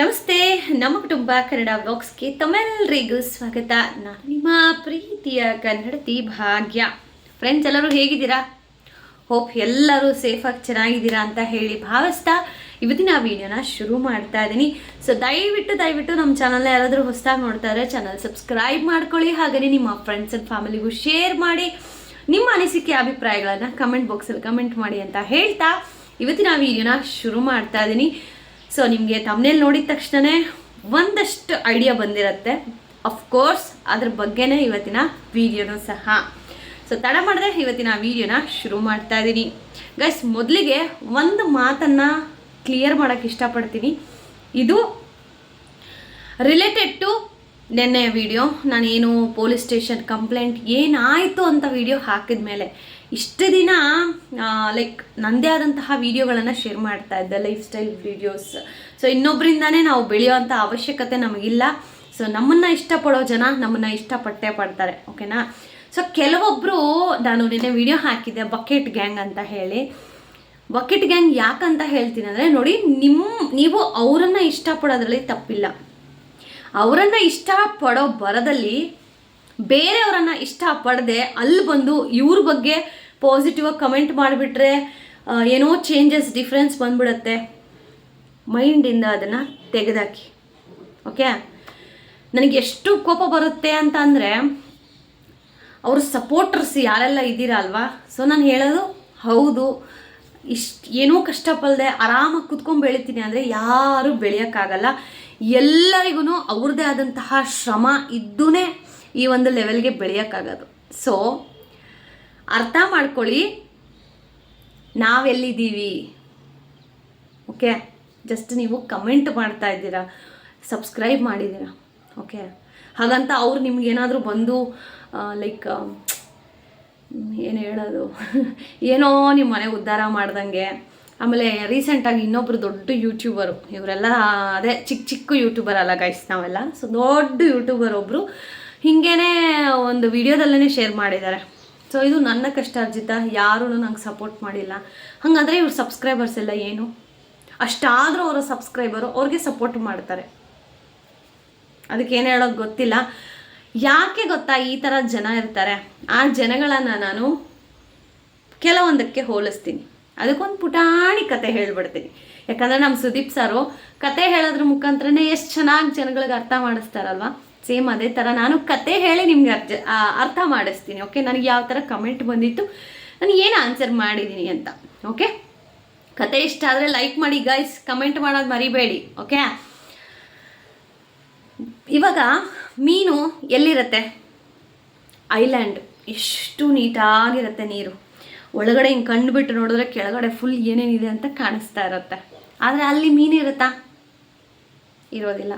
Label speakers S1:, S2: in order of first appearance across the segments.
S1: ನಮಸ್ತೆ, ನಮ್ಮ ಕುಟುಂಬ ಕನ್ನಡ ಬಾಕ್ಸ್ಗೆ ತಮ್ಮೆಲ್ಲರಿಗೂ ಸ್ವಾಗತ. ನಾನು ನಿಮ್ಮ ಪ್ರೀತಿಯ ಕನ್ನಡತಿ ಭಾಗ್ಯ. ಫ್ರೆಂಡ್ಸ್ ಎಲ್ಲರೂ ಹೇಗಿದ್ದೀರಾ? ಹೋಪ್ ಎಲ್ಲರೂ ಸೇಫಾಗಿ ಚೆನ್ನಾಗಿದ್ದೀರಾ ಅಂತ ಹೇಳಿ ಭಾವಿಸ್ತಾ ಇವತ್ತಿನ ವಿಡಿಯೋನ ಶುರು ಮಾಡ್ತಾ ಇದ್ದೀನಿ ಸೊ ದಯವಿಟ್ಟು ದಯವಿಟ್ಟು ನಮ್ಮ ಚಾನಲ್ನ ಯಾರಾದರೂ ಹೊಸದಾಗಿ ನೋಡ್ತಾ ಇದ್ರೆ ಚಾನಲ್ ಸಬ್ಸ್ಕ್ರೈಬ್ ಮಾಡ್ಕೊಳ್ಳಿ. ಹಾಗೆಯೇ ನಿಮ್ಮ ಫ್ರೆಂಡ್ಸ್ ಆ್ಯಂಡ್ ಫ್ಯಾಮಿಲಿಗೂ ಶೇರ್ ಮಾಡಿ ನಿಮ್ಮ ಅನಿಸಿಕೆ, ಅಭಿಪ್ರಾಯಗಳನ್ನು ಕಮೆಂಟ್ ಬಾಕ್ಸಲ್ಲಿ ಕಮೆಂಟ್ ಮಾಡಿ ಅಂತ ಹೇಳ್ತಾ ಇವತ್ತಿನ ವಿಡಿಯೋನ ಶುರು ಮಾಡ್ತಾ ಇದ್ದೀನಿ ಸೊ ನಿಮಗೆ ತಮ್ಮನೇಲಿ ನೋಡಿದ ತಕ್ಷಣವೇ ಒಂದಷ್ಟು ಐಡಿಯಾ ಬಂದಿರತ್ತೆ. ಅಫ್ಕೋರ್ಸ್ ಅದ್ರ ಬಗ್ಗೆನೇ ಇವತ್ತಿನ ವಿಡಿಯೋನೂ ಸಹ. ಸೊ ತಡ ಮಾಡಿದ್ರೆ ಇವತ್ತಿನ ವಿಡಿಯೋನ ಶುರು ಮಾಡ್ತಾ ಇದ್ದೀನಿ ಗೈಸ್ ಮೊದಲಿಗೆ ಒಂದು ಮಾತನ್ನು ಕ್ಲಿಯರ್ ಮಾಡೋಕ್ಕೆ ಇಷ್ಟಪಡ್ತೀನಿ. ಇದು ರಿಲೇಟೆಡ್ ಟು ನೆನ್ನೆ ವಿಡಿಯೋ ನಾನೇನು ಪೊಲೀಸ್ ಸ್ಟೇಷನ್ ಕಂಪ್ಲೇಂಟ್ ಏನಾಯಿತು ಅಂತ ವಿಡಿಯೋ ಹಾಕಿದ ಮೇಲೆ ಇಷ್ಟು ದಿನ ಲೈಕ್ ನನ್ನದೇ ಆದಂತಹ ವೀಡಿಯೋಗಳನ್ನು ಶೇರ್ ಮಾಡ್ತಾ ಇದ್ದೆ ಲೈಫ್ ಸ್ಟೈಲ್ ವಿಡಿಯೋಸ್ ಸೊ ಇನ್ನೊಬ್ಬರಿಂದನೇ ನಾವು ಬೆಳೆಯುವಂಥ ಅವಶ್ಯಕತೆ ನಮಗಿಲ್ಲ. ಸೊ ನಮ್ಮನ್ನು ಇಷ್ಟಪಡೋ ಜನ ನಮ್ಮನ್ನು ಇಷ್ಟಪಟ್ಟೇ ಪಡ್ತಾರೆ ಓಕೆನಾ ಸೊ ಕೆಲವೊಬ್ಬರು ನಾನು ನಿನ್ನೆ ವಿಡಿಯೋ ಹಾಕಿದ್ದೆ ಬಕೆಟ್ ಗ್ಯಾಂಗ್ ಅಂತ ಹೇಳಿ. ಬಕೆಟ್ ಗ್ಯಾಂಗ್ ಯಾಕಂತ ಹೇಳ್ತೀನಿ ಅಂದರೆ, ನೋಡಿ ನಿಮ್ಮ ನೀವು ಅವರನ್ನು ಇಷ್ಟಪಡೋದ್ರಲ್ಲಿ ತಪ್ಪಿಲ್ಲ. ಅವರನ್ನು ಇಷ್ಟಪಡೋ ಬರದಲ್ಲಿ ಬೇರೆಯವರನ್ನು ಇಷ್ಟಪಡದೆ ಅಲ್ಲಿ ಬಂದು ಇವ್ರ ಬಗ್ಗೆ ಪಾಸಿಟಿವ್ ಆಗಿ ಕಮೆಂಟ್ ಮಾಡಿಬಿಟ್ರೆ ಏನೋ ಚೇಂಜಸ್ ಡಿಫ್ರೆನ್ಸ್ ಬಂದ್ಬಿಡತ್ತೆ. ಮೈಂಡಿಂದ ಅದನ್ನು ತೆಗೆದಾಕಿ. ಓಕೆ ನನಗೆ ಎಷ್ಟು ಕೋಪ ಬರುತ್ತೆ ಅಂತ ಅಂದರೆ, ಅವ್ರ ಸಪೋರ್ಟರ್ಸ್ ಯಾರೆಲ್ಲ ಇದ್ದೀರಾ ಅಲ್ವಾ? ಸೊ ನಾನು ಹೇಳೋದು, ಹೌದು. ಇಷ್ಟು, ಏನೂ ಕಷ್ಟಪಲ್ಲದೆ ಆರಾಮಾಗಿ ಕುತ್ಕೊಂಡು ಬೆಳಿತೀನಿ ಅಂದರೆ ಯಾರೂ ಬೆಳೆಯೋಕ್ಕಾಗಲ್ಲ. ಎಲ್ಲರಿಗೂ ಅವ್ರದ್ದೇ ಆದಂತಹ ಶ್ರಮ ಇದ್ದೂ ಈ ಒಂದು ಲೆವೆಲ್ಗೆ ಬೆಳೆಯೋಕ್ಕಾಗೋದು. ಸೊ ಅರ್ಥ ಮಾಡ್ಕೊಳ್ಳಿ. ನಾವೆಲ್ಲಿದ್ದೀವಿ? ಓಕೆ? ಜಸ್ಟ್ ನೀವು ಕಮೆಂಟ್ ಮಾಡ್ತಾ ಇದ್ದೀರಾ, ಸಬ್ಸ್ಕ್ರೈಬ್ ಮಾಡಿದ್ದೀರಾ, ಓಕೆ? ಹಾಗಂತ ಅವ್ರು ನಿಮ್ಗೇನಾದರೂ ಬಂದು ಲೈಕ್ ಏನು ಹೇಳೋದು? ಏನೋ ನಿಮ್ಮ ಮನೆ ಉದ್ಧಾರ ಮಾಡ್ದಂಗೆ. ಆಮೇಲೆ ರೀಸೆಂಟಾಗಿ ಇನ್ನೊಬ್ಬರು ದೊಡ್ಡ ಯೂಟ್ಯೂಬರು, ಇವರೆಲ್ಲ ಅದೇ ಚಿಕ್ಕ ಚಿಕ್ಕ ಯೂಟ್ಯೂಬರ್ ಅಲ್ಲ ಗೈಸ್ ನಾವೆಲ್ಲ. ಸೊ ದೊಡ್ಡ ಯೂಟ್ಯೂಬರ್ ಒಬ್ಬರು ಹೀಗೇ ಒಂದು ವಿಡಿಯೋದಲ್ಲೇ ಶೇರ್ ಮಾಡಿದ್ದಾರೆ. ಸೊ ಇದು ನನ್ನ ಕಷ್ಟಾರ್ಜಿತ ಯಾರೂ ನಂಗೆ ಸಪೋರ್ಟ್ ಮಾಡಿಲ್ಲ. ಹಾಗಾದರೆ ಇವ್ರ ಸಬ್ಸ್ಕ್ರೈಬರ್ಸ್ ಎಲ್ಲ ಏನು? ಅಷ್ಟಾದರೂ ಅವರ ಸಬ್ಸ್ಕ್ರೈಬರು ಅವ್ರಿಗೆ ಸಪೋರ್ಟ್ ಮಾಡ್ತಾರೆ. ಅದಕ್ಕೆ ಏನು ಹೇಳೋದು ಗೊತ್ತಿಲ್ಲ. ಯಾಕೆ ಗೊತ್ತಾ ಈ ಥರ ಜನ ಇರ್ತಾರೆ? ಆ ಜನಗಳನ್ನು ನಾನು ಕೆಲವೊಂದಕ್ಕೆ ಹೋಲಿಸ್ತೀನಿ. ಅದಕ್ಕೊಂದು ಪುಟಾಣಿ ಕತೆ ಹೇಳ್ಬಿಡ್ತೀನಿ. ಯಾಕಂದರೆ ನಮ್ಮ ಸುದೀಪ್ ಸಾರು ಕತೆ ಹೇಳೋದ್ರ ಮುಖಾಂತರನೇ ಎಷ್ಟು ಚೆನ್ನಾಗಿ ಜನಗಳಿಗೆ ಅರ್ಥ ಮಾಡಿಸ್ತಾರಲ್ವ? ಸೇಮ್ ಅದೇ ಥರ ನಾನು ಕತೆ ಹೇಳಿ ನಿಮ್ಗೆ ಅರ್ಜ ಅರ್ಥ ಮಾಡಿಸ್ತೀನಿ ಓಕೆ ನನಗೆ ಯಾವ ಥರ ಕಮೆಂಟ್ ಬಂದಿತ್ತು, ನಾನು ಏನು ಆನ್ಸರ್ ಮಾಡಿದ್ದೀನಿ ಅಂತ ಓಕೆ ಕತೆ ಇಷ್ಟ ಆದರೆ ಲೈಕ್ ಮಾಡಿ ಗೈಸ್ ಕಮೆಂಟ್ ಮಾಡೋದು ಮರಿಬೇಡಿ ಓಕೆ ಇವಾಗ ಮೀನು ಎಲ್ಲಿರುತ್ತೆ? ಐಲ್ಯಾಂಡ್ ಎಷ್ಟು ನೀಟಾಗಿರುತ್ತೆ ನೀರು. ಒಳಗಡೆ ಹಿಂಗೆ ಕಂಡುಬಿಟ್ಟು ನೋಡಿದ್ರೆ ಕೆಳಗಡೆ ಫುಲ್ ಏನೇನಿದೆ ಅಂತ ಕಾಣಿಸ್ತಾ ಇರುತ್ತೆ. ಆದರೆ ಅಲ್ಲಿ ಮೀನಿರುತ್ತಾ ಇರೋದಿಲ್ಲ.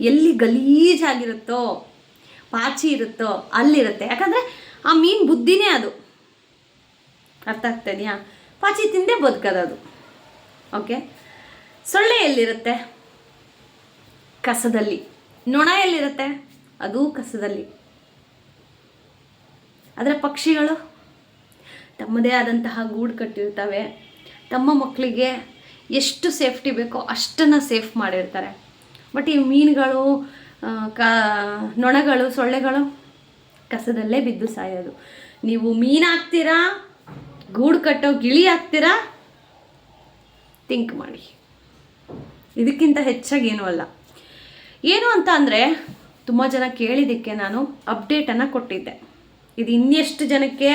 S1: ಎಲ್ಲಿ ಗಲೀಜಾಗಿರುತ್ತೋ ಪಾಚಿ ಇರುತ್ತೋ, ಅಲ್ಲಿರುತ್ತೆ. ಯಾಕಂದರೆ ಆ ಮೀನು ಬುದ್ಧಿನೇ ಅದು. ಅರ್ಥ ಆಗ್ತಾ ಪಾಚಿ ತಿಂದೇ ಬದುಕೋದದು. ಓಕೆ? ಸೊಳ್ಳೆ ಎಲ್ಲಿರುತ್ತೆ? ಕಸದಲ್ಲಿ. ನೊಣ ಎಲ್ಲಿರುತ್ತೆ? ಅದು ಕಸದಲ್ಲಿ. ಆದರೆ ಪಕ್ಷಿಗಳು? ತಮ್ಮದೇ ಆದಂತಹ ಗೂಡು ಕಟ್ಟಿರ್ತವೆ. ತಮ್ಮ ಮಕ್ಕಳಿಗೆ ಎಷ್ಟು ಸೇಫ್ಟಿ ಬೇಕೋ ಅಷ್ಟನ್ನು ಸೇಫ್ ಮಾಡಿರ್ತಾರೆ. ಬಟ್ ಈ ಮೀನುಗಳು ಕಾ, ನೊಣಗಳು, ಸೊಳ್ಳೆಗಳು ಕಸದಲ್ಲೇ ಬಿದ್ದು ಸಾಯೋದು. ನೀವು ಮೀನು ಹಾಕ್ತೀರಾ, ಗೂಡು ಕಟ್ಟೋ ಗಿಳಿ ಹಾಕ್ತೀರಾ, ಥಿಂಕ್ ಮಾಡಿ. ಇದಕ್ಕಿಂತ ಹೆಚ್ಚಾಗಿ ಏನೂ ಅಲ್ಲ. ಏನು ಅಂತ ಅಂದರೆ, ತುಂಬ ಜನ ಕೇಳಿದ್ದಕ್ಕೆ ನಾನು ಅಪ್ಡೇಟನ್ನು ಕೊಟ್ಟಿದ್ದೆ. ಇದು ಇನ್ನೆಷ್ಟು ಜನಕ್ಕೆ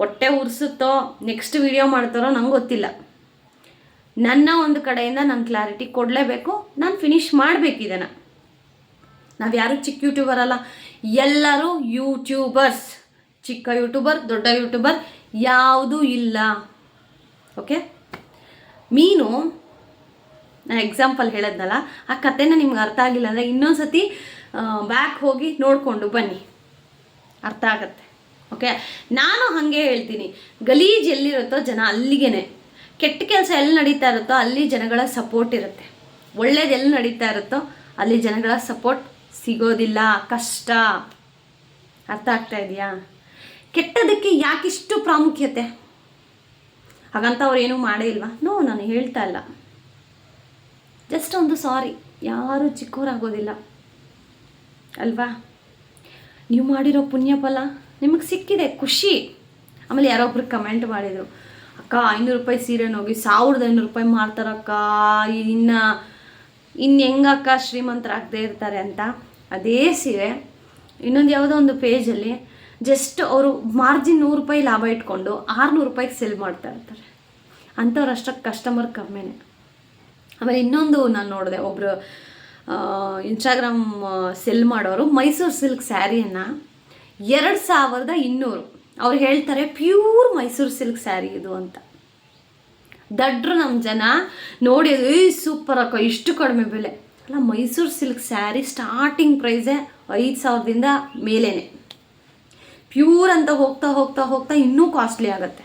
S1: ಹೊಟ್ಟೆ ಉರಿಸುತ್ತೋ ನೆಕ್ಸ್ಟ್ ವಿಡಿಯೋ ಮಾಡ್ತಾರೋ ನಂಗೆ ಗೊತ್ತಿಲ್ಲ. ನನ್ನ ಒಂದು ಕಡೆಯಿಂದ ನಾನು ಕ್ಲಾರಿಟಿ ಕೊಡಲೇಬೇಕು. ನಾನು ಫಿನಿಶ್ ಮಾಡಬೇಕು ಇದನ್ನು. ನಾವು ಯಾರು ಚಿಕ್ಕ ಯೂಟ್ಯೂಬರ್ ಅಲ್ಲ, ಎಲ್ಲರೂ ಯೂಟ್ಯೂಬರ್ಸ್ ಚಿಕ್ಕ ಯೂಟ್ಯೂಬರ್ ದೊಡ್ಡ ಯೂಟ್ಯೂಬರ್ ಯಾವುದೂ ಇಲ್ಲ. ಓಕೆ ಮೀನು, ನಾನು ಎಕ್ಸಾಂಪಲ್ ಹೇಳದ್ನಲ್ಲ, ಆ ಕಥೆನ ನಿಮ್ಗೆ ಅರ್ಥ ಆಗಿಲ್ಲ ಅಂದರೆ ಇನ್ನೊಂದು ಸತಿ ಬ್ಯಾಕ್ ಹೋಗಿ ನೋಡಿಕೊಂಡು ಬನ್ನಿ. ಅರ್ಥ ಆಗತ್ತೆ. ಓಕೆ ನಾನು ಹಾಗೆ ಹೇಳ್ತೀನಿ. ಗಲೀಜ್ ಎಲ್ಲಿರುತ್ತೋ ಜನ ಅಲ್ಲಿಗೇನೆ. ಕೆಟ್ಟ ಕೆಲಸ ಎಲ್ಲಿ ನಡೀತಾ ಇರುತ್ತೋ ಅಲ್ಲಿ ಜನಗಳ ಸಪೋರ್ಟ್ ಇರುತ್ತೆ. ಒಳ್ಳೇದು ಎಲ್ಲಿ ನಡೀತಾ ಇರುತ್ತೋ ಅಲ್ಲಿ ಜನಗಳ ಸಪೋರ್ಟ್ ಸಿಗೋದಿಲ್ಲ. ಕಷ್ಟ. ಅರ್ಥ ಆಗ್ತಾ ಇದೆಯಾ? ಕೆಟ್ಟದಕ್ಕೆ ಯಾಕಿಷ್ಟು ಪ್ರಾಮುಖ್ಯತೆ? ಹಾಗಂತ ಅವ್ರು ಏನೂ ಮಾಡೇ ಇಲ್ವಾ? ನೋ, ನಾನು ಹೇಳ್ತಾ ಇಲ್ಲ. ಜಸ್ಟ್ ಒಂದು ಸಾರಿ ಯಾರೂ ಚಿಕ್ಕವರಾಗೋದಿಲ್ಲ ಅಲ್ವಾ? ನೀವು ಮಾಡಿರೋ ಪುಣ್ಯಫಲ ನಿಮಗೆ ಸಿಕ್ಕಿದೆ. ಖುಷಿ. ಆಮೇಲೆ ಯಾರೊಬ್ರು ಕಮೆಂಟ್ ಮಾಡಿದರು. ಅಕ್ಕ, ಐನೂರು ರೂಪಾಯಿ ಸೀರೆನ ಹೋಗಿ ಸಾವಿರದ ಐನೂರು ರೂಪಾಯಿ ಮಾರ್ತಾರಕ್ಕ ಇನ್ನು ಇನ್ನು ಹೆಂಗಕ್ಕ ಶ್ರೀಮಂತರಾಗದೇ ಇರ್ತಾರೆ ಅಂತ. ಅದೇ ಸೀರೆ, ಇನ್ನೊಂದು ಯಾವುದೋ ಒಂದು ಪೇಜಲ್ಲಿ ಜಸ್ಟ್ ಅವರು ಮಾರ್ಜಿನ್ ನೂರು ರೂಪಾಯಿ ಲಾಭ ಇಟ್ಕೊಂಡು ಆರುನೂರು ರೂಪಾಯಿಗೆ ಸೆಲ್ ಮಾಡ್ತಾ ಇರ್ತಾರೆ. ಅಂಥವ್ರು ಅಷ್ಟಕ್ಕೆ ಕಸ್ಟಮರ್ ಕಮ್ಮಿನೇ. ಆಮೇಲೆ ಇನ್ನೊಂದು ನಾನು ನೋಡಿದೆ ಒಬ್ಬರು ಇನ್ಸ್ಟಾಗ್ರಾಮ್ ಸೆಲ್ ಮಾಡೋರು ಮೈಸೂರು ಸಿಲ್ಕ್ ಸ್ಯಾರಿಯನ್ನು ಎರಡು ಸಾವಿರದ ಇನ್ನೂರು. ಅವ್ರು ಹೇಳ್ತಾರೆ ಪ್ಯೂರ್ ಮೈಸೂರು ಸಿಲ್ಕ್ ಸ್ಯಾರಿ ಇದು ಅಂತ. ದಡ್ರು ನಮ್ಮ ಜನ ನೋಡಿ ಏ ಸೂಪರ್ ಅಕ್ಕ, ಇಷ್ಟು ಕಡಿಮೆ ಬೆಲೆ. ಅಲ್ಲ ಮೈಸೂರು ಸಿಲ್ಕ್ ಸ್ಯಾರಿ ಸ್ಟಾರ್ಟಿಂಗ್ ಪ್ರೈಸೇ ಐದು ಸಾವಿರದಿಂದ ಮೇಲೇನೆ. ಪ್ಯೂರ್ ಅಂತ ಹೋಗ್ತಾ ಹೋಗ್ತಾ ಹೋಗ್ತಾ ಇನ್ನೂ ಕಾಸ್ಟ್ಲಿ ಆಗುತ್ತೆ?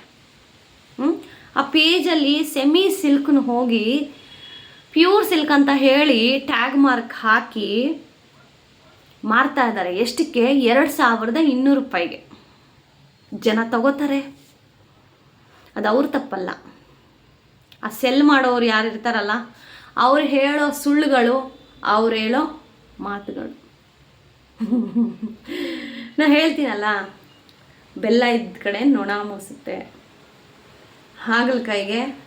S1: ಆ ಪೇಜಲ್ಲಿ ಸೆಮಿ ಸಿಲ್ಕ್ನ ಹೋಗಿ ಪ್ಯೂರ್ ಸಿಲ್ಕ್ ಅಂತ ಹೇಳಿ ಟ್ಯಾಗ್ ಮಾರ್ಕ್ ಹಾಕಿ ಮಾರ್ತಾ ಇದ್ದಾರೆ, ಎಷ್ಟಕ್ಕೆ? ಎರಡು ಸಾವಿರದ ಇನ್ನೂರು ರೂಪಾಯಿಗೆ. ಜನ ತಗೋತಾರೆ. ಅದು ಅವ್ರ ತಪ್ಪಲ್ಲ. ಆ ಸೆಲ್ ಮಾಡೋರು ಯಾರು ಇರ್ತಾರಲ್ಲ, ಅವ್ರು ಹೇಳೋ ಸುಳ್ಳುಗಳು, ಅವ್ರು ಹೇಳೋ ಮಾತುಗಳು. ನಾ ಹೇಳ್ತೀನಲ್ಲ, ಬೆಲ್ಲ ಇದ್ದ ಕಡೆ ನೊಣ ಮೂಸುತ್ತೆ. ಹಾಗಲಕಾಯಿಗೆ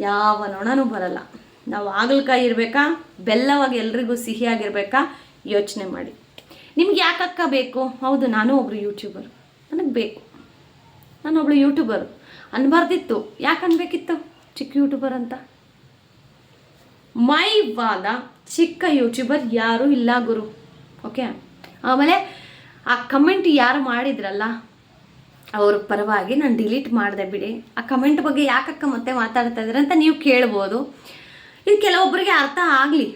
S1: ಯಾವ ನೊಣನೂ ಬರಲ್ಲ. ನಾವು ಹಾಗಲಕಾಯಿ ಇರಬೇಕಾ, ಬೆಲ್ಲವಾಗಿ ಎಲ್ರಿಗೂ ಸಿಹಿಯಾಗಿರ್ಬೇಕಾ ಯೋಚನೆ ಮಾಡಿ. ನಿಮ್ಗೆ ಯಾಕಕ್ಕ ಬೇಕು? ಹೌದು, ನಾನು ಒಬ್ಬರು ಯೂಟ್ಯೂಬರ್ ನನಗೆ ಬೇಕು. ನಾನು ಒಬ್ಳು ಯೂಟ್ಯೂಬರ್ ಅನ್ಬಾರ್ದಿತ್ತು. ಯಾಕೆ ಅನ್ಬೇಕಿತ್ತು? ಚಿಕ್ಕ ಯೂಟ್ಯೂಬರ್ ಅಂತ. ಮೈ ವಾದ ಚಿಕ್ಕ ಯೂಟ್ಯೂಬರ್ ಯಾರೂ ಇಲ್ಲ ಗುರು. ಓಕೆ ಆಮೇಲೆ ಆ ಕಮೆಂಟ್ ಯಾರು ಮಾಡಿದ್ರಲ್ಲ, ಅವ್ರ ಪರವಾಗಿ ನಾನು ಡಿಲೀಟ್ ಮಾಡಿದೆ ಬಿಡಿ. ಆ ಕಮೆಂಟ್ ಬಗ್ಗೆ ಯಾಕಕ್ಕ ಮತ್ತೆ ಮಾತಾಡ್ತಾ ಇದ್ದಾರೆ ಅಂತ ನೀವು ಕೇಳ್ಬೋದು. ಇದು ಕೆಲವೊಬ್ಬರಿಗೆ ಅರ್ಥ ಆಗಲಿ.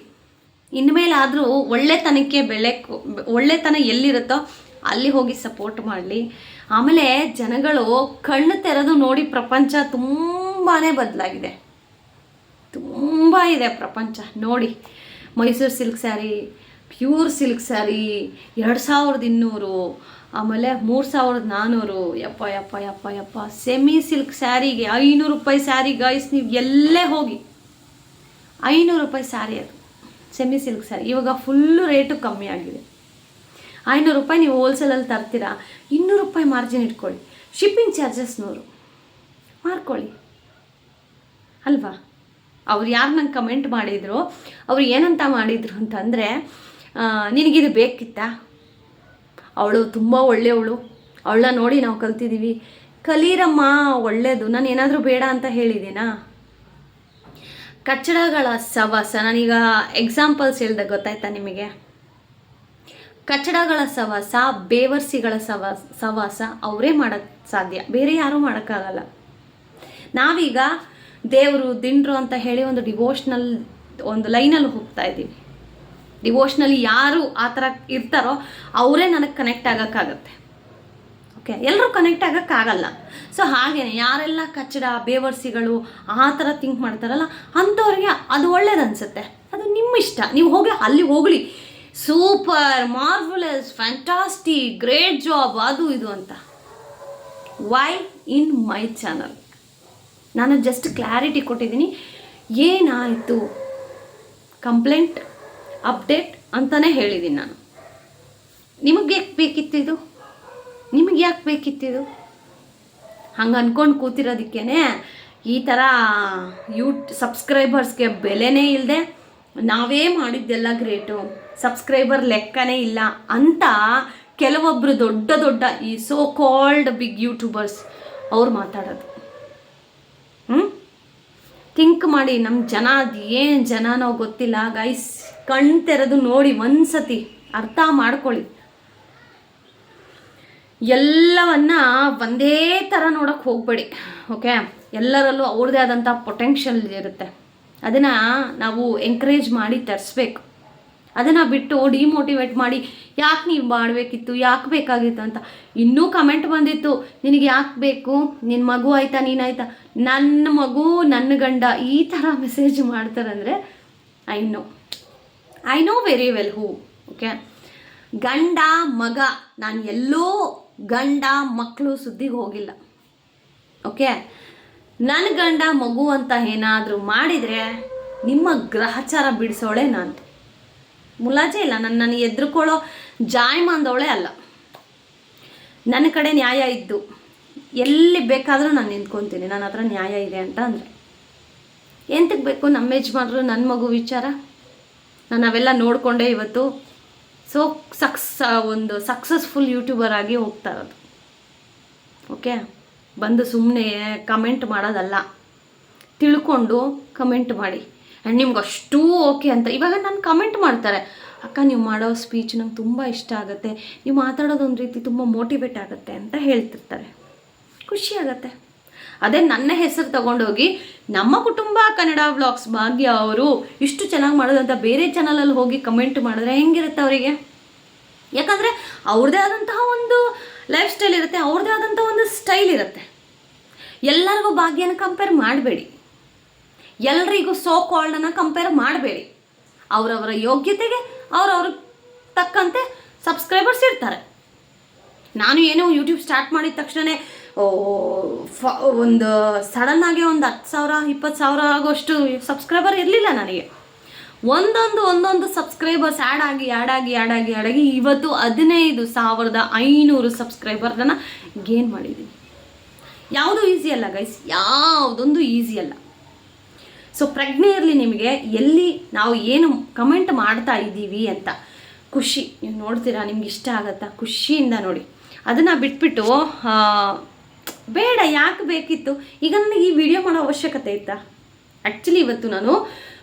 S1: ಇನ್ಮೇಲಾದರೂ ಒಳ್ಳೆತನಕ್ಕೆ ಬೆಳೆ ಒಳ್ಳೆತನ ಎಲ್ಲಿರುತ್ತೋ ಅಲ್ಲಿ ಹೋಗಿ ಸಪೋರ್ಟ್ ಮಾಡಲಿ. ಆಮೇಲೆ ಜನಗಳು ಕಣ್ಣು ತೆರೆದು ನೋಡಿ ಪ್ರಪಂಚ ತುಂಬಾ ಬದಲಾಗಿದೆ. ತುಂಬ ಇದೆ ಪ್ರಪಂಚ. ನೋಡಿ, Mysore silk sari, pure silk sari, ಎರಡು ಸಾವಿರದ ಇನ್ನೂರು, ಆಮೇಲೆ ಮೂರು ಸಾವಿರದ ನಾನ್ನೂರು ಯಪ್ಪ ಯಪ್ಪ ಯಪ್ಪ ಯಪ್ಪ ಸೆಮಿ ಸಿಲ್ಕ್ ಸ್ಯಾರಿಗೆ ಐನೂರು ರೂಪಾಯಿ ಸ್ಯಾರಿ ಗೈಸ್ ನೀವು ಎಲ್ಲೇ ಹೋಗಿ. ಐನೂರು ರೂಪಾಯಿ ಸ್ಯಾರಿ ಅದು ಸೆಮಿ ಸಿಲ್ಕ್ ಸ್ಯಾರಿ. ಇವಾಗ ಫುಲ್ಲು ರೇಟು ಕಮ್ಮಿ ಆಗಿದೆ. ಐನೂರು ರೂಪಾಯಿ ನೀವು ಹೋಲ್ಸೇಲಲ್ಲಿ ತರ್ತೀರಾ? ಇನ್ನೂರು ರೂಪಾಯಿ ಮಾರ್ಜಿನ್ ಇಟ್ಕೊಳ್ಳಿ. ಶಿಪ್ಪಿಂಗ್ ಚಾರ್ಜಸ್ ನೂರು. ಮಾರ್ಕೊಳ್ಳಿ. ಅಲ್ವಾ? ಅವ್ರು ಯಾರು ನಂಗೆ ಕಮೆಂಟ್ ಮಾಡಿದ್ರು, ಅವ್ರು ಏನಂತ ಮಾಡಿದ್ರು ಅಂತಂದರೆ ನಿನಗಿದು ಬೇಕಿತ್ತಾ? ಅವಳು ತುಂಬ ಒಳ್ಳೆಯವಳು. ಅವಳನ್ನ ನೋಡಿ ನಾವು ಕಲ್ತಿದ್ದೀವಿ ಕಲೀರಮ್ಮ, ಒಳ್ಳೇದು. ನಾನು ಏನಾದರೂ ಬೇಡ ಅಂತ ಹೇಳಿದ್ದೀನಾ ಕಚ್ಚಡಗಳ ಸವಾಸ. ನಾನೀಗ ಎಕ್ಸಾಂಪಲ್ಸ್ ಹೇಳ್ದೆ, ಗೊತ್ತಾಯ್ತಾ ನಿಮಗೆ? ಕಚ್ಚಡಗಳ ಸವಾಸ, ಬೇವರ್ಸಿಗಳ ಸವಾ, ಸವಾಸ ಅವರೇ ಮಾಡೋಕ್ಕೆ ಸಾಧ್ಯ. ಬೇರೆ ಯಾರೂ ಮಾಡೋಕ್ಕಾಗಲ್ಲ. ನಾವೀಗ ದೇವರು, ದಿಂಡ್ರು ಅಂತ ಹೇಳಿ ಒಂದು ಡಿವೋಷ್ನಲ್ ಒಂದು ಲೈನಲ್ಲಿ ಹೋಗ್ತಾ ಇದ್ದೀವಿ. ಡಿವೋಷ್ನಲ್ಲಿ ಯಾರು ಆ ಥರ ಇರ್ತಾರೋ ಅವರೇ ನನಗೆ ಕನೆಕ್ಟ್ ಆಗೋಕ್ಕಾಗತ್ತೆ. ಓಕೆ ಎಲ್ಲರೂ ಕನೆಕ್ಟ್ ಆಗೋಕ್ಕಾಗಲ್ಲ. ಸೊ ಹಾಗೇ ಯಾರೆಲ್ಲ ಕಚ್ಚಡ ಬೇವರ್ಸಿಗಳು ಆ ಥರ ಥಿಂಕ್ ಮಾಡ್ತಾರಲ್ಲ, ಅಂಥವ್ರಿಗೆ ಅದು ಒಳ್ಳೇದು ಅನಿಸುತ್ತೆ. ಅದು ನಿಮ್ಮ ಇಷ್ಟ ನೀವು ಹೋಗಿ ಅಲ್ಲಿ ಹೋಗಲಿ. Super marvellous fantastic great job ಅದು, ಇದು ಅಂತ. ವೈ ಇನ್ ಮೈ ಚಾನಲ್ ನಾನು ಜಸ್ಟ್ ಕ್ಲಾರಿಟಿ ಕೊಟ್ಟಿದ್ದೀನಿ. ಏನಾಯಿತು? ಕಂಪ್ಲೇಂಟ್ ಅಪ್ಡೇಟ್ ಅಂತಲೇ ಹೇಳಿದ್ದೀನಿ ನಾನು. ನಿಮಗೆ ಯಾಕೆ ಬೇಕಿತ್ತಿದು? ನಿಮಗೆ ಯಾಕೆ ಬೇಕಿತ್ತಿದು? ಹಂಗೆ ಅಂದ್ಕೊಂಡು ಕೂತಿರೋದಕ್ಕೇ ಈ ಥರ ಯೂಟ್ ಸಬ್ಸ್ಕ್ರೈಬರ್ಸ್ಗೆ ಬೆಲೆನೇ ಇಲ್ಲದೆ ನಾವೇ ಮಾಡಿದ್ದೆಲ್ಲ ಗ್ರೇಟು ಸಬ್ಸ್ಕ್ರೈಬರ್ ಲೆಕ್ಕನೇ ಇಲ್ಲ ಅಂತ ಕೆಲವೊಬ್ಬರು ದೊಡ್ಡ ದೊಡ್ಡ ಈ ಸೋ ಕಾಲ್ಡ್ ಬಿಗ್ ಯೂಟ್ಯೂಬರ್ಸ್ ಅವ್ರು ಮಾತಾಡೋದು. ಹ್ಞೂ ಥಿಂಕ್ ಮಾಡಿ ನಮ್ಮ ಜನ ಅದು ಏನು ಜನನೋ ಗೊತ್ತಿಲ್ಲ. ಗೈಸ್ ಕಣ್ ತೆರೆದು ನೋಡಿ ಒಂದ್ಸತಿ ಅರ್ಥ ಮಾಡ್ಕೊಳ್ಳಿ. ಎಲ್ಲವನ್ನ ಒಂದೇ ಥರ ನೋಡೋಕೆ ಹೋಗಬೇಡಿ ಓಕೆ ಎಲ್ಲರಲ್ಲೂ ಅವ್ರದ್ದೇ ಆದಂಥ ಪೊಟೆನ್ಷಿಯಲ್ ಇರುತ್ತೆ. ಅದನ್ನು ನಾವು ಎಂಕರೇಜ್ ಮಾಡಿ ತರಿಸ್ಬೇಕು. ಅದನ್ನು ಬಿಟ್ಟು ಡಿಮೋಟಿವೇಟ್ ಮಾಡಿ ಯಾಕೆ ನೀವು ಮಾಡಬೇಕಿತ್ತು, ಯಾಕೆ ಬೇಕಾಗಿತ್ತು ಅಂತ ಇನ್ನೂ ಕಮೆಂಟ್ ಬಂದಿತ್ತು. ನಿನಗೆ ಯಾಕೆ ಬೇಕು? ನಿನ್ನ ಮಗು ಆಯ್ತಾ ನೀನಾಯ್ತಾ ನನ್ನ ಮಗು ನನ್ನ ಗಂಡ ಈ ಥರ ಮೆಸೇಜ್ ಮಾಡ್ತಾರಂದರೆ I know I know very well who okay ಗಂಡ, ಮಗ, ನಾನು ಎಲ್ಲೋ ಗಂಡ ಮಕ್ಕಳು ಸುದ್ದಿಗೆ ಹೋಗಿಲ್ಲ ಓಕೆ ನನ್ನ ಗಂಡ, ಮಗು ಅಂತ ಏನಾದರೂ ಮಾಡಿದರೆ ನಿಮ್ಮ ಗ್ರಹಚಾರ ಬಿಡಿಸೋಳೆ ನಾನು. ಮುಲಾಜೆ ಇಲ್ಲ. ನನ್ನ ನನಗೆ ಎದ್ರುಕೊಳ್ಳೋ ಜಾಯಮಾಂದವಳೆ ಅಲ್ಲ. ನನ್ನ ಕಡೆ ನ್ಯಾಯ ಇದ್ದು ಎಲ್ಲಿ ಬೇಕಾದರೂ ನಾನು ನಿಂತ್ಕೊತೀನಿ. ನನ್ನ ಹತ್ರ ನ್ಯಾಯ ಇದೆ ಅಂತ ಅಂದರೆ. ಎಂತಕ್ಕೆ ಬೇಕು? ನಮ್ಮ ಯಜಮಾನ್ರು ನನ್ನ ಮಗು ವಿಚಾರ? ನಾನು ಅವೆಲ್ಲ ನೋಡಿಕೊಂಡೆ ಇವತ್ತು. ಸೊ ಸಕ್ಸ್ ಒಂದು ಸಕ್ಸಸ್ಫುಲ್ ಯೂಟ್ಯೂಬರ್ ಆಗಿ ಹೋಗ್ತಾ ಇರೋದು. ಓಕೆ ಬಂದು ಸುಮ್ಮನೆ ಕಮೆಂಟ್ ಮಾಡೋದಲ್ಲ. ತಿಳ್ಕೊಂಡು ಕಮೆಂಟ್ ಮಾಡಿ. ಆ್ಯಂಡ್ ನಿಮ್ಗೆ ಅಷ್ಟೂ ಓಕೆ ಅಂತ. ಇವಾಗ ನಾನು ಕಮೆಂಟ್ ಮಾಡ್ತಾರೆ, ಅಕ್ಕ, ನೀವು ಮಾಡೋ ಸ್ಪೀಚ್ ನಂಗೆ ತುಂಬ ಇಷ್ಟ ಆಗುತ್ತೆ. ನೀವು ಮಾತಾಡೋದು ಒಂದು ರೀತಿ ತುಂಬ ಮೋಟಿವೇಟ್ ಆಗುತ್ತೆ ಅಂತ ಹೇಳ್ತಿರ್ತಾರೆ. ಖುಷಿ ಆಗುತ್ತೆ. ಅದೇ ನನ್ನ ಹೆಸರು ತಗೊಂಡೋಗಿ ನಮ್ಮ ಕುಟುಂಬ ಕನ್ನಡ ವ್ಲಾಗ್ಸ್ ಭಾಗ್ಯ ಅವರು ಇಷ್ಟು ಚೆನ್ನಾಗಿ ಮಾಡೋದಂತ ಬೇರೆ ಚಾನಲಲ್ಲಿ ಹೋಗಿ ಕಮೆಂಟ್ ಮಾಡಿದ್ರೆ ಹೆಂಗಿರುತ್ತೆ ಅವರಿಗೆ? ಯಾಕಂದರೆ ಅವ್ರದ್ದೇ ಆದಂತಹ ಒಂದು ಲೈಫ್ ಸ್ಟೈಲ್ ಇರುತ್ತೆ ಅವ್ರದ್ದೇ ಆದಂಥ ಒಂದು ಸ್ಟೈಲ್ ಇರುತ್ತೆ. ಎಲ್ಲರಿಗೂ ಭಾಗ್ಯನ ಕಂಪೇರ್ ಮಾಡಬೇಡಿ. ಎಲ್ರಿಗೂ ಸೋ ಕಾಲ್ಡನ್ನು ಕಂಪೇರ್ ಮಾಡಬೇಡಿ. ಅವರವರ ಯೋಗ್ಯತೆಗೆ ಅವ್ರವ್ರ ತಕ್ಕಂತೆ ಸಬ್ಸ್ಕ್ರೈಬರ್ಸ್ ಇರ್ತಾರೆ. ನಾನು ಏನೋ ಯೂಟ್ಯೂಬ್ ಸ್ಟಾರ್ಟ್ ಮಾಡಿದ ತಕ್ಷಣ ಫ, ಒಂದು ಸಡನ್ನಾಗಿ ಒಂದು ಹತ್ತು ಸಾವಿರ, ಇಪ್ಪತ್ತು ಸಾವಿರ ಆಗೋಷ್ಟು ಸಬ್ಸ್ಕ್ರೈಬರ್ ಇರಲಿಲ್ಲ ನನಗೆ. ಒಂದೊಂದು ಒಂದೊಂದು ಸಬ್ಸ್ಕ್ರೈಬರ್ಸ್ ಆ್ಯಡ್ ಆಗಿ ಆ್ಯಡ್ ಆಗಿ ಆ್ಯಡ್ ಆಗಿ ಆ್ಯಡ್ ಆಗಿ ಇವತ್ತು ಹದಿನೈದು ಸಾವಿರದ ಐನೂರು ಸಬ್ಸ್ಕ್ರೈಬರ್ನ ಗೇನ್ ಮಾಡಿದ್ದೀನಿ ಯಾವುದೂ ಈಸಿ ಅಲ್ಲ ಗೈಸ್ ಯಾವುದೊಂದು ಈಸಿ ಅಲ್ಲ. ಸೊ ಪ್ರಜ್ಞೆ ಇರಲಿ ನಿಮಗೆ, ಎಲ್ಲಿ ನಾವು ಏನು ಕಮೆಂಟ್ ಮಾಡ್ತಾ ಇದ್ದೀವಿ ಅಂತ. ಖುಷಿ. ನೀವು ನೋಡ್ತೀರಾ, ನಿಮ್ಗೆ ಇಷ್ಟ ಆಗತ್ತಾ? ಖುಷಿಯಿಂದ ನೋಡಿ. ಅದನ್ನು ಬಿಟ್ಬಿಟ್ಟು ಬೇಡ, ಯಾಕೆ ಬೇಕಿತ್ತು? ಈಗ ನನಗೆ ಈ ವಿಡಿಯೋ ಮಾಡೋ ಅವಶ್ಯಕತೆ ಇತ್ತಾ? ಆ್ಯಕ್ಚುಲಿ ಇವತ್ತು ನಾನು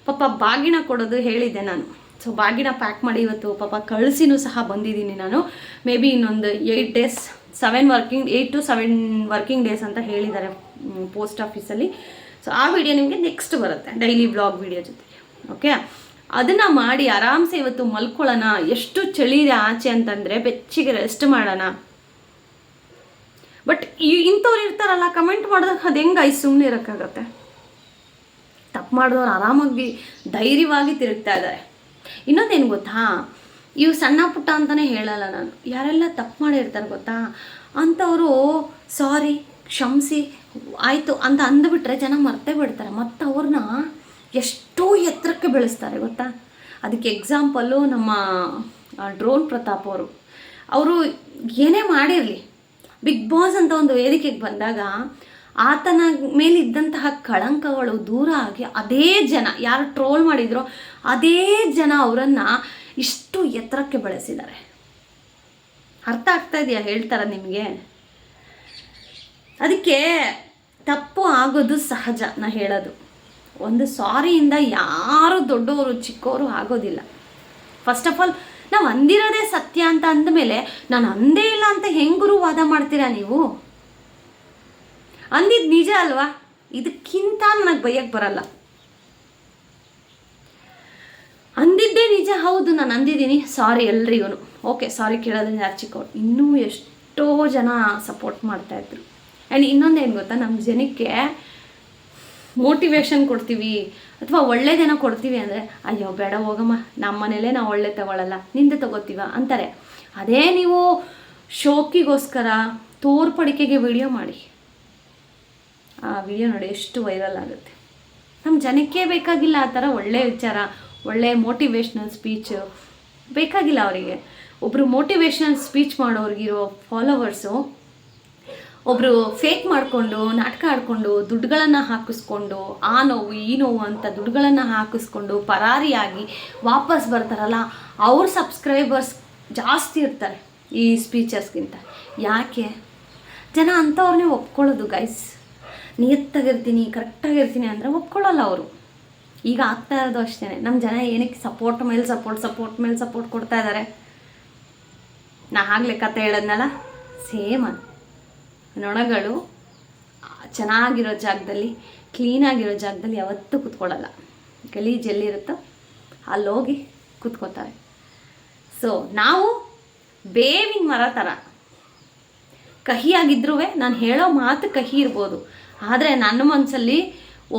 S1: ಪಾಪ ಬಾಗಿನ ಕೊಡೋದು ಹೇಳಿದ್ದೆ ನಾನು. ಸೊ ಬಾಗಿನ ಪ್ಯಾಕ್ ಮಾಡಿ ಇವತ್ತು ಪಾಪ ಕಳಿಸಿನೂ ಸಹ ಬಂದಿದ್ದೀನಿ ನಾನು. ಮೇ ಬಿ ಇನ್ನೊಂದು eight days seven working eight to seven working days ಅಂತ ಹೇಳಿದ್ದಾರೆ ಪೋಸ್ಟ್ ಆಫೀಸಲ್ಲಿ ಸೊ ಆ ವಿಡಿಯೋ ನಿಮಗೆ ನೆಕ್ಸ್ಟ್ ಬರುತ್ತೆ ಡೈಲಿ ಬ್ಲಾಗ್ ವಿಡಿಯೋ ಜೊತೆ. ಓಕೆ ಅದನ್ನು ಮಾಡಿ ಆರಾಮ್ಸೆ ಇವತ್ತು ಮಲ್ಕೊಳ್ಳೋಣ. ಎಷ್ಟು ಚಳಿ ಇದೆ ಆಚೆ ಅಂತಂದರೆ ಬೆಚ್ಚಿಗೆ ರೆಸ್ಟ್ ಮಾಡೋಣ. ಬಟ್ ಈ ಇಂಥವ್ರು ಇರ್ತಾರಲ್ಲ ಕಮೆಂಟ್ ಮಾಡಿದಾಗ ಅದು ಹೆಂಗೆ ಐ ಸುಮ್ಮನೆ ಇರೋಕ್ಕಾಗತ್ತೆ? ತಪ್ಪು ಮಾಡಿದವ್ರು ಆರಾಮಾಗಿ ಧೈರ್ಯವಾಗಿ ತಿರುಗ್ತಾ ಇದ್ದಾರೆ ಇನ್ನೊಂದೇನು ಗೊತ್ತಾ? ಇವು ಸಣ್ಣ ಪುಟ್ಟ ಅಂತಲೇ ಹೇಳಲ್ಲ ನಾನು. ಯಾರೆಲ್ಲ ತಪ್ಪು ಮಾಡಿರ್ತಾರೆ ಗೊತ್ತಾ? ಅಂಥವರು ಸಾರಿ ಕ್ಷಮಿಸಿ ಆಯಿತು ಅಂತ ಅಂದುಬಿಟ್ರೆ ಜನ ಮರ್ತೇ ಬಿಡ್ತಾರೆ. ಮತ್ತು ಅವ್ರನ್ನ ಎಷ್ಟೋ ಎತ್ತರಕ್ಕೆ ಬೆಳೆಸ್ತಾರೆ ಗೊತ್ತಾ? ಅದಕ್ಕೆ ಎಕ್ಸಾಂಪಲ್ಲು ನಮ್ಮ ಡ್ರೋನ್ ಪ್ರತಾಪ್ ಅವರು. ಅವರು ಏನೇ ಮಾಡಿರಲಿ ಬಿಗ್ ಬಾಸ್ ಅಂತ ಒಂದು ವೇದಿಕೆಗೆ ಬಂದಾಗ ಆತನ ಮೇಲಿದ್ದಂತಹ ಕಳಂಕಗಳು ದೂರ ಆಗಿ ಅದೇ ಜನ, ಯಾರು ಟ್ರೋಲ್ ಮಾಡಿದ್ರೋ ಅದೇ ಜನ ಅವರನ್ನು ಇಷ್ಟು ಎತ್ತರಕ್ಕೆ ಬೆಳೆಸಿದ್ದಾರೆ. ಅರ್ಥ ಆಗ್ತಾ ಇದೆಯಾ ಹೇಳ್ತಾರ ನಿಮಗೆ? ಅದಕ್ಕೆ ತಪ್ಪು ಆಗೋದು ಸಹಜ ನಾ ಹೇಳೋದು. ಒಂದು ಸಾರಿಯಿಂದ ಯಾರು ದೊಡ್ಡವರು ಚಿಕ್ಕವರು ಆಗೋದಿಲ್ಲ. ಫಸ್ಟ್ ಆಫ್ ಆಲ್ ನಾವು ಅಂದಿರೋದೇ ಸತ್ಯ ಅಂತ ಅಂದಮೇಲೆ ನಾನು ಅಂದೇ ಇಲ್ಲ ಅಂತ ಹೆಂಗರು ವಾದ ಮಾಡ್ತೀರಾ ನೀವು? ಅಂದಿದ್ದು ನಿಜ ಅಲ್ವಾ? ಇದಕ್ಕಿಂತ ನನಗೆ ಬೈಯಕ್ಕೆ ಬರಲ್ಲ. ಅಂದಿದ್ದೇ ನಿಜ, ಹೌದು, ನಾನು ಅಂದಿದ್ದೀನಿ. ಸಾರಿ ಎಲ್ರಿಗೂ ಓಕೆ ಸಾರಿ ಕೇಳೋದ್ರಿಂದ ಯಾರು ಚಿಕ್ಕವ್ರು ಇನ್ನೂ ಎಷ್ಟೋ ಜನ ಸಪೋರ್ಟ್ ಮಾಡ್ತಾಯಿದ್ರು ಆ್ಯಂಡ್ ಏನು ಗೊತ್ತಾ? ನಮ್ಮ ಜನಕ್ಕೆ ಮೋಟಿವೇಶನ್ ಕೊಡ್ತೀವಿ. ಅಥವಾ ಒಳ್ಳೇದೇನೋ ಕೊಡ್ತೀವಿ ಅಂದರೆ, ಅಯ್ಯೋ, ಬೇಡ ಹೋಗಮ್ಮ. ನಮ್ಮ ಮನೇಲೇ ನಾವು ಒಳ್ಳೆ ತಗೊಳ್ಳಲ್ಲ ನಿಂದೆ ತಗೋತೀವ? ಅಂತಾರೆ. ಅದೇ ನೀವು ಶೋಕಿಗೋಸ್ಕರ ತೋರ್ಪಡಿಕೆಗೆ ವಿಡಿಯೋ ಮಾಡಿ. ಆ ವಿಡಿಯೋ ನೋಡಿ ಎಷ್ಟು ವೈರಲ್ ಆಗುತ್ತೆ. ನಮ್ಮ ಜನಕ್ಕೆ ಬೇಕಾಗಿಲ್ಲ ಆ ಥರ ಒಳ್ಳೆಯ ವಿಚಾರ ಒಳ್ಳೆಯ ಮೋಟಿವೇಶ್ನಲ್ ಸ್ಪೀಚು ಬೇಕಾಗಿಲ್ಲ ಅವರಿಗೆ. ಒಬ್ಬರು ಮೋಟಿವೇಶ್ನಲ್ ಸ್ಪೀಚ್ ಮಾಡೋರಿಗಿರೋ ಫಾಲೋವರ್ಸು ಒಬ್ಬರು ಫೇಕ್ ಮಾಡಿಕೊಂಡು, ನಾಟಕ ಆಡಿಕೊಂಡು, ದುಡ್ಡುಗಳನ್ನು ಹಾಕಿಸ್ಕೊಂಡು, ಆ ನೋವು, ಈ ನೋವು ಅಂತ ದುಡ್ಡುಗಳನ್ನು ಹಾಕಿಸ್ಕೊಂಡು ಪರಾರಿಯಾಗಿ ವಾಪಸ್ ಬರ್ತಾರಲ್ಲ, ಅವ್ರ ಸಬ್ಸ್ಕ್ರೈಬರ್ಸ್ ಜಾಸ್ತಿ ಇರ್ತಾರೆ ಈ ಸ್ಪೀಚರ್ಸ್ಗಿಂತ ಯಾಕೆ? ಜನ ಅಂಥವ್ರನ್ನೇ ಒಪ್ಕೊಳ್ಳೋದು ಗೈಸ್ ನಿಯತ್ತಾಗಿರ್ತೀನಿ, ಕರೆಕ್ಟಾಗಿರ್ತೀನಿ ಅಂದರೆ ಒಪ್ಕೊಳ್ಳಲ್ಲ ಅವರು. ಈಗ ಆಗ್ತಾ ಇರೋದು ಅಷ್ಟೇ ನಮ್ಮ ಜನ ಏನಕ್ಕೆ ಸಪೋರ್ಟ್ ಮೇಲೆ ಸಪೋರ್ಟ್ ಸಪೋರ್ಟ್ ಮೇಲೆ ಸಪೋರ್ಟ್ ಕೊಡ್ತಾ ಇದ್ದಾರೆ ನಾ ಆಗಲೇ ಕತೆ ಹೇಳೋದ್ನಲ್ಲ? ಸೇಮ್ ಅದು. ನೊಣಗಳು ಚೆನ್ನಾಗಿರೋ ಜಾಗದಲ್ಲಿ, ಕ್ಲೀನಾಗಿರೋ ಜಾಗದಲ್ಲಿ ಯಾವತ್ತೂ ಕೂತ್ಕೊಳ್ಳಲ್ಲ. ಗಲೀಜು ಎಲ್ಲಿರುತ್ತೋ ಅಲ್ಲಿ ಹೋಗಿ ಕೂತ್ಕೋತಾರೆ. ಸೊ ನಾವು ಬೇವಿನ ಮರ ಥರ ಕಹಿಯಾಗಿದ್ರೂ ನಾನು ಹೇಳೋ ಮಾತು ಕಹಿ ಇರ್ಬೋದು. ಆದರೆ ನನ್ನ ಮನಸ್ಸಲ್ಲಿ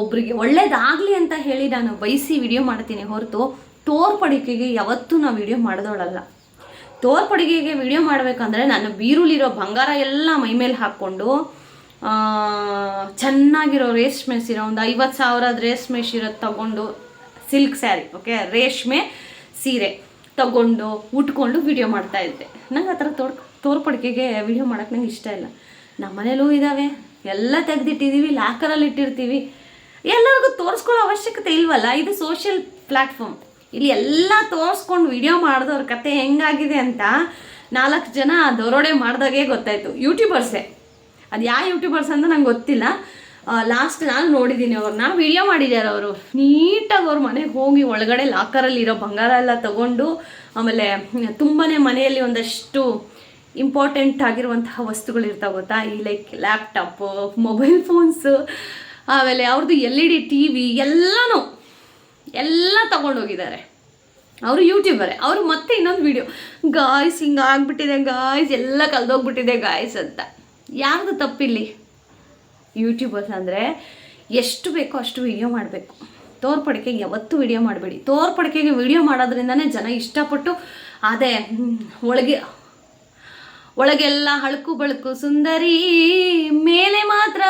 S1: ಒಬ್ರಿಗೆ ಒಳ್ಳೇದಾಗಲಿ ಅಂತ ಹೇಳಿ ನಾನು ಬಯಸಿ ವಿಡಿಯೋ ಮಾಡ್ತೀನಿ ಹೊರತು ತೋರ್ಪಡಿಕೆಗೆ ಯಾವತ್ತೂ ನಾವು ವಿಡಿಯೋ ಮಾಡಿದೋಳಲ್ಲ. ತೋರ್ಪಡಿಗೆಗೆ ವಿಡಿಯೋ ಮಾಡಬೇಕಂದ್ರೆ ನಾನು ಬೀರುಲಿರೋ ಬಂಗಾರ ಎಲ್ಲ ಮೈಮೇಲೆ ಹಾಕ್ಕೊಂಡು ಚೆನ್ನಾಗಿರೋ ರೇಷ್ಮೆ ಸೀರೆ, ಒಂದು ಐವತ್ತು ಸಾವಿರದ ರೇಷ್ಮೆ ಸೀರೆ ತಗೊಂಡು ಸಿಲ್ಕ್ ಸ್ಯಾರಿ ಓಕೆ ರೇಷ್ಮೆ ಸೀರೆ ತಗೊಂಡು, ಉಟ್ಕೊಂಡು ವಿಡಿಯೋ ಮಾಡ್ತಾ ಇದ್ದೆ. ನಂಗೆ ಆ ಥರ ತೋರ್ ತೋರ್ಪಡಿಕೆಗೆ ವಿಡಿಯೋ ಮಾಡೋಕ್ಕೆ ನಂಗೆ ಇಷ್ಟ ಇಲ್ಲ. ನಮ್ಮ ಮನೇಲೂ ಇದ್ದಾವೆ ಎಲ್ಲ ತೆಗೆದಿಟ್ಟಿದ್ದೀವಿ ಲಾಕರಲ್ಲಿ ಇಟ್ಟಿರ್ತೀವಿ. ಎಲ್ಲರಿಗೂ ತೋರಿಸ್ಕೊಳ್ಳೋ ಅವಶ್ಯಕತೆ ಇಲ್ವಲ್ಲ? ಇದು ಸೋಷಿಯಲ್ ಪ್ಲ್ಯಾಟ್ಫಾರ್ಮ್ ಇಲ್ಲಿ ಎಲ್ಲ ತೋರಿಸ್ಕೊಂಡು ವಿಡಿಯೋ ಮಾಡಿದವ್ರ ಕತೆ ಹೆಂಗಾಗಿದೆ ಅಂತ ನಾಲ್ಕು ಜನ ದರೋಡೆ ಮಾಡಿದಾಗೆ ಗೊತ್ತಾಯಿತು. ಯೂಟ್ಯೂಬರ್ಸೇ ಅದು ಯಾವ ಯೂಟ್ಯೂಬರ್ಸ್ ಅಂತ ನಂಗೆ ಗೊತ್ತಿಲ್ಲ. ಲಾಸ್ಟ್ ನಾನು ನೋಡಿದ್ದೀನಿ ಅವ್ರನ್ನ ವಿಡಿಯೋ ಮಾಡಿದ್ದಾರೆ ಅವರು. ನೀಟಾಗಿ ಅವ್ರ ಮನೆಗೆ ಹೋಗಿ ಒಳಗಡೆ ಲಾಕರಲ್ಲಿ ಇರೋ ಬಂಗಾರ ಎಲ್ಲ ತಗೊಂಡು ಆಮೇಲೆ ತುಂಬಾ ಮನೆಯಲ್ಲಿ ಒಂದಷ್ಟು ಇಂಪಾರ್ಟೆಂಟ್ ಆಗಿರುವಂತಹ ವಸ್ತುಗಳು ಇರ್ತಾವೆ ಗೊತ್ತಾ? ಈ ಲೈಕ್ ಲ್ಯಾಪ್ಟಾಪು ಮೊಬೈಲ್ ಫೋನ್ಸು ಆಮೇಲೆ ಅವ್ರದ್ದು L E D T V ಎಲ್ಲನೂ ಎಲ್ಲ ತಗೊಂಡೋಗಿದ್ದಾರೆ ಅವರು ಯೂಟ್ಯೂಬರೇ. ಅವರು ಮತ್ತೆ ಇನ್ನೊಂದು ವಿಡಿಯೋ ಗಾಯ್ಸ್ ಹಿಂಗೆ ಆಗ್ಬಿಟ್ಟಿದೆ ಗಾಯ್ಸ್ ಎಲ್ಲ ಕಲ್ದೋಗ್ಬಿಟ್ಟಿದೆ ಗಾಯ್ಸ್ ಅಂತ. ಯಾರ್ದು ತಪ್ಪಿಲ್ಲಿ? ಯೂಟ್ಯೂಬರ್ಸ್ ಅಂದರೆ ಎಷ್ಟು ಬೇಕೋ ಅಷ್ಟು ವಿಡಿಯೋ ಮಾಡಬೇಕು. ತೋರ್ಪಡಿಕೆಗೆ ಯಾವತ್ತೂ ವಿಡಿಯೋ ಮಾಡಬೇಡಿ. ತೋರ್ಪಡಿಕೆಗೆ ವಿಡಿಯೋ ಮಾಡೋದ್ರಿಂದನೇ ಜನ ಇಷ್ಟಪಟ್ಟು ಅದೇ ಒಳಗೆ, ಒಳಗೆಲ್ಲ ಹಳಕು ಬಳುಕು ಸುಂದರಿ, ಮೇಲೆ ಮಾತ್ರ.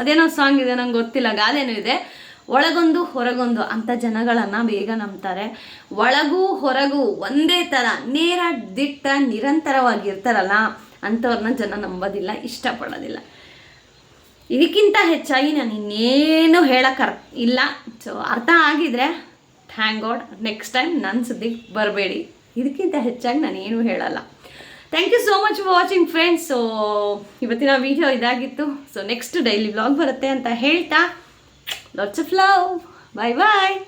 S1: ಅದೇನೋ ಸಾಂಗ್ ಇದೆ, ನಂಗೆ ಗೊತ್ತಿಲ್ಲ, ಗಾದೆನೂ ಇದೆ. ಒಳಗೊಂದು ಹೊರಗೊಂದು ಅಂತ ಜನಗಳನ್ನು ಬೇಗ ನಂಬ್ತಾರೆ. ಒಳಗೂ ಹೊರಗೂ ಒಂದೇ ಥರ ನೇರ ದಿಟ್ಟ ನಿರಂತರವಾಗಿರ್ತಾರಲ್ಲ ಅಂಥವ್ರನ್ನ ಜನ ನಂಬೋದಿಲ್ಲ, ಇಷ್ಟಪಡೋದಿಲ್ಲ. ಇದಕ್ಕಿಂತ ಹೆಚ್ಚಾಗಿ ನಾನು ಇನ್ನೇನು ಹೇಳಕ್ಕೆ ಅರ್ ಇಲ್ಲ. ಸೊ ಅರ್ಥ ಆಗಿದ್ರೆ ಥ್ಯಾಂಕ್ ಗಾಡ್ ನೆಕ್ಸ್ಟ್ ಟೈಮ್ ನನ್ನ ಸುದ್ದಿಗೆ ಬರಬೇಡಿ. ಇದಕ್ಕಿಂತ ಹೆಚ್ಚಾಗಿ ನಾನು ಏನು ಹೇಳಲ್ಲ. Thank you so much for watching friends so ಇವತ್ತಿನ ವಿಡಿಯೋ ಇದಾಗಿತ್ತು. ಸೊ ನೆಕ್ಸ್ಟ್ ಡೈಲಿ ವ್ಲಾಗ್ ಬರುತ್ತೆ ಅಂತ ಹೇಳ್ತಾ Lots of love. Bye bye.